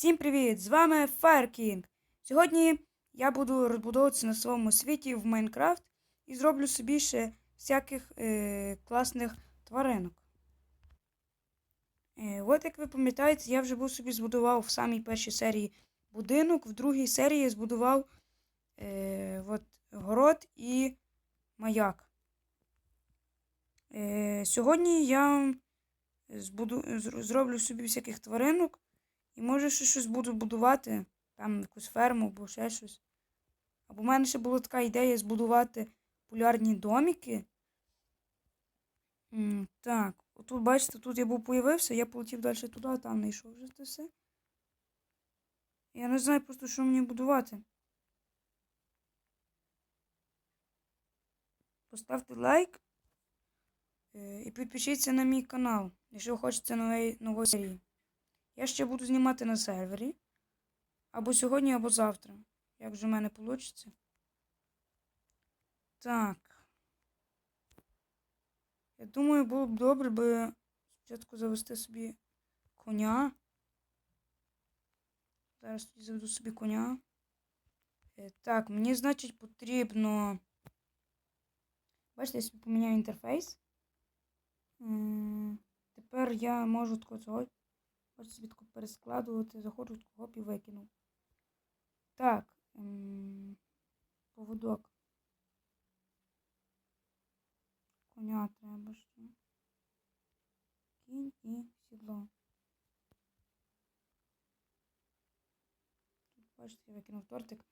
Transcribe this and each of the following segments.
Всім привіт! З вами FireKing. Сьогодні я буду розбудовуватися на своєму світі в Майнкрафт і зроблю собі ще всяких е, класних тваринок. Е, от як ви пам'ятаєте, я вже був собі збудував в самій першій серії будинок, в другій серії я збудував е, от, город і маяк. Е, сьогодні я збуду, зроблю собі всяких тваринок. І може ще щось буду будувати, там якусь ферму або ще щось. Або в мене ще була така ідея збудувати полярні доміки. М, Так, отут, бачите, тут я був появився, я полетів далі туди, а там не йшов вже це все. Я не знаю просто, що мені будувати. Поставте лайк е, і підпишіться на мій канал, якщо хочете нової, нової серії. Я ще буду знімати на сервері. Або сьогодні, або завтра. Як вже в мене вийде. Так. Я думаю, було б добре би спочатку завести собі коня. Зараз тоді заведу собі коня. Е, Так, мені, значить, потрібно. Бачите, я собі поміняю інтерфейс. Тепер я можу цього Хочу таку перескладувати, заходжу хоп і викинув. Так. Ем, поводок. Коня треба ще. Кінь і сідло. Тут, бачите, я викинув тортик.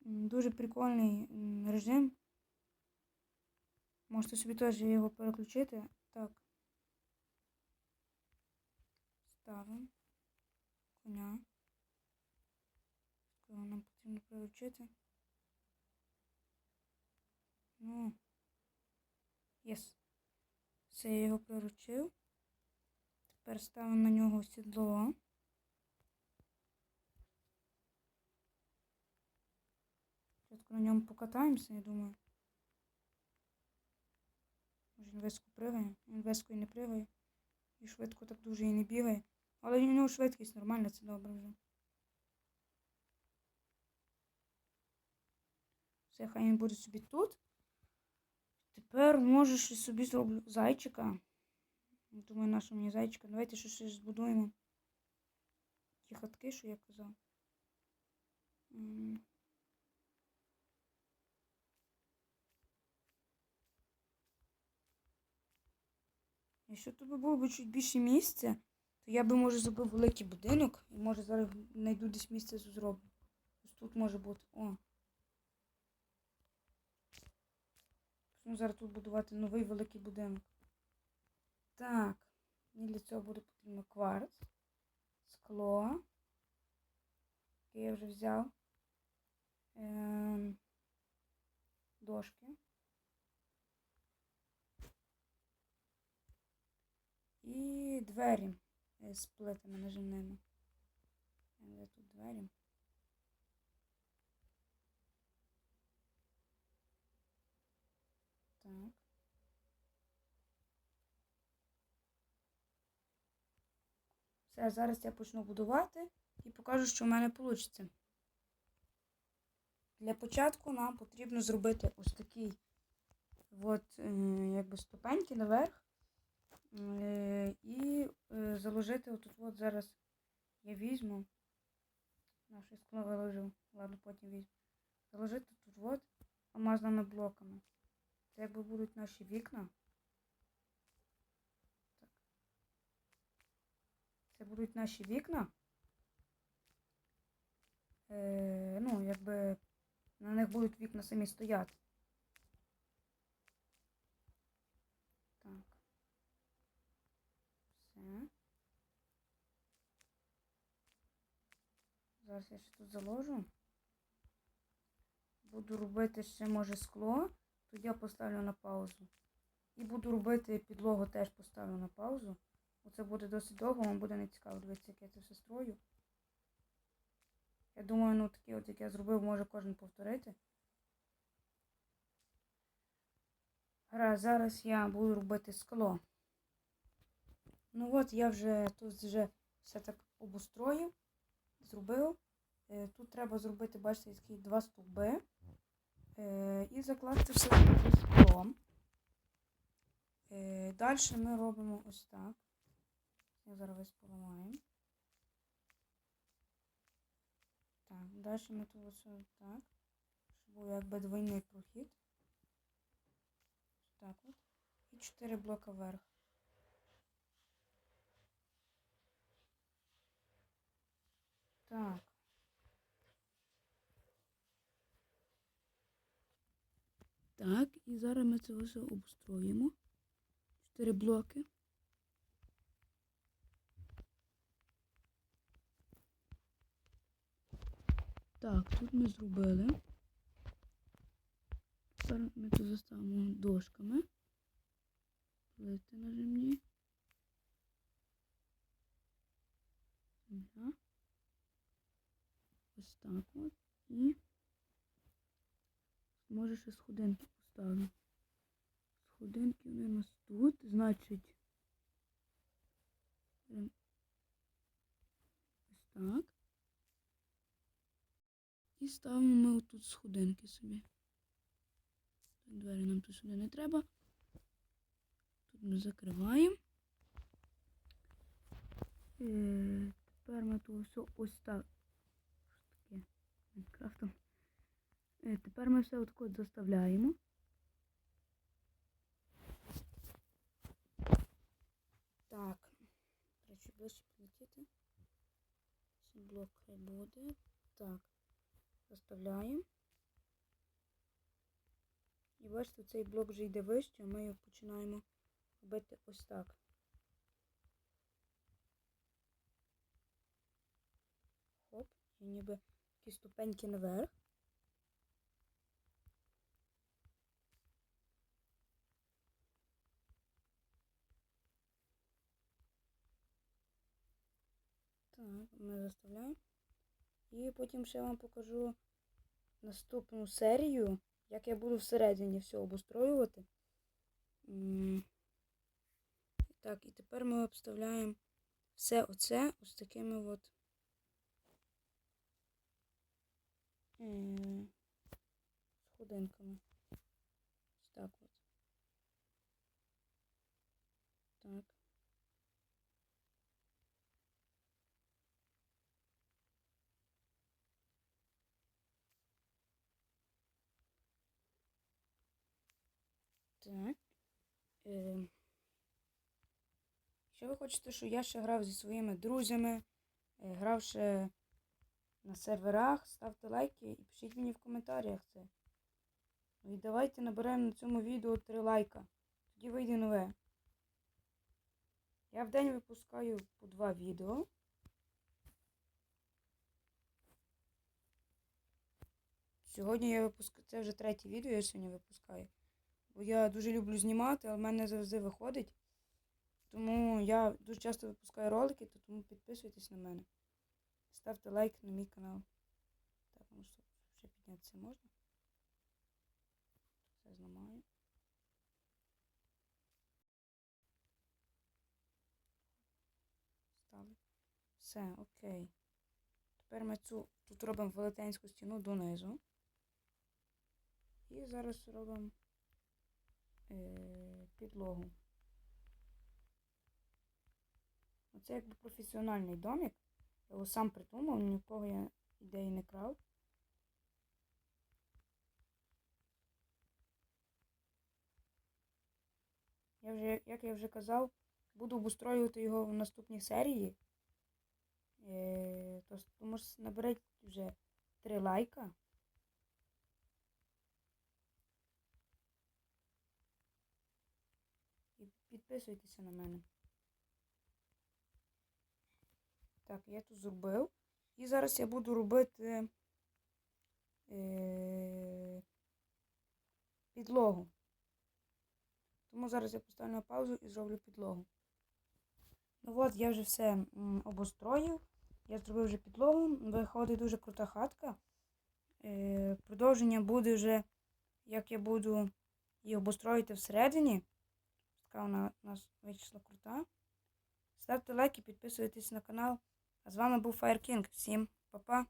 Дуже прикольний режим. Можете собі теж його переключити. Так. Ставимо коня. Кого нам потрібно приручити. Ну. Єс. Все, я його приручив. Тепер ставимо на нього сідло. Спочатку на ньому покатаємося, я думаю. Може він високо пригає. Він високо і не пригає. І швидко так дуже і не бігає. Але у нього швидкість нормальна, це добре вже. Все, хай він буде собі тут. Тепер може собі зроблю зайчика. Думаю, наша мені зайчика. Давайте щось збудуємо. Ті хатки, що я казав. Якщо тут було б чуть більше місця, то я би, може, зробив великий будинок і може зараз знайду десь місце зроблю. Ось тут може бути. О. Почну зараз тут будувати новий великий будинок. Так. Мені для цього буде потрібно кварц, скло. Я вже взяв. Ем, дошки. І двері з плитами наживними. Де тут двері? Так. Все, зараз я почну будувати і покажу, що в мене вийде. Для початку нам потрібно зробити ось такий от, е, якби ступеньки наверх. Е, І е, заложити отут от зараз я візьму. Наше скло виложу. Ладно, потім візьму. Заложити тут от алмазними блоками. Це якби будуть наші вікна. Так. Це будуть наші вікна. Е, ну, якби на них будуть вікна самі стояти. Так. Все. Зараз я ще тут заложу. Буду робити ще, може, скло. Тоді я поставлю на паузу. І буду робити підлогу теж поставлю на паузу. Оце буде досить довго, вам буде не цікаво дивитися, як я це все строю. Я думаю, ну такі от, як я зробив, може кожен повторити. Гаразд, зараз я буду робити скло. Ну от я вже тут вже все так обустроїв. зробив. Е, Тут треба зробити, бачите, такі два стовби. Е, І закласти все склом. Е, Далі ми робимо ось так. Я зараз весь поламаю. Так, далі ми тут ось так. Щоб був якби двойний прохід. Ось так от. І 4 блока вверх. Так. Так, і зараз ми це все обустроїмо. Чотири блоки. Так, тут ми зробили. Тепер ми тут заставимо дошками. Плити нажимні. Земля. Ось так от. І може ще сходинки поставимо. Сходинки у нас тут, значить. Ось так. І ставимо ми отут сходинки собі. Двері нам тут сюди не треба. Тут ми закриваємо. Е, тепер ми тут все ось так. Що таке? Майнкрафтом. Е, тепер ми все отак от заставляємо. Так. Короче, ближче підлетіти. Блок хай буде. Так. Заставляємо. І бачите, цей блок вже йде вище, а ми його починаємо робити ось так. Хоп, і ніби такі ступеньки наверх. Так, ми заставляємо. І потім ще вам покажу наступну серію, як я буду всередині все обустроювати. Так, і тепер ми обставляємо все оце ось такими от сходинками. Ось так от. Так. Так. Е, Якщо ви хочете, щоб я ще грав зі своїми друзями, е, грав ще на серверах, ставте лайки і пишіть мені в коментарях це. Ну і давайте наберемо на цьому відео 3 лайка. Тоді вийде нове. Я в день випускаю по 2 відео. Сьогодні я випускаю, це вже третє відео, я сьогодні випускаю. Бо я дуже люблю знімати, але в мене завжди виходить. Тому я дуже часто випускаю ролики, то тому підписуйтесь на мене. Ставте лайк на мій канал. Так, ну що, ще піднятися можна? Це зламаю. Стали. Все, окей. Тепер ми цю тут робимо велетенську стіну донизу. І зараз робимо підлогу. Оце якби професіональний домик. Я його сам придумав, нікого я ідеї не крав. Я вже, як я вже казав, буду обустроювати його в наступній серії. Е, то, тому що наберіть вже 3 лайка. І підписуйтеся на мене. Так, я тут зробив. І зараз я буду робити е, підлогу. Тому зараз я поставлю на паузу і зроблю підлогу. Ну от, я вже все обустроїв. Я зробив вже підлогу. Виходить дуже крута хатка. Е, продовження буде вже, як я буду її обустроїти всередині. Така вона у нас вийшла крута. Ставте лайки, підписуйтесь на канал. А з вами був Fire King. Всім Па-па.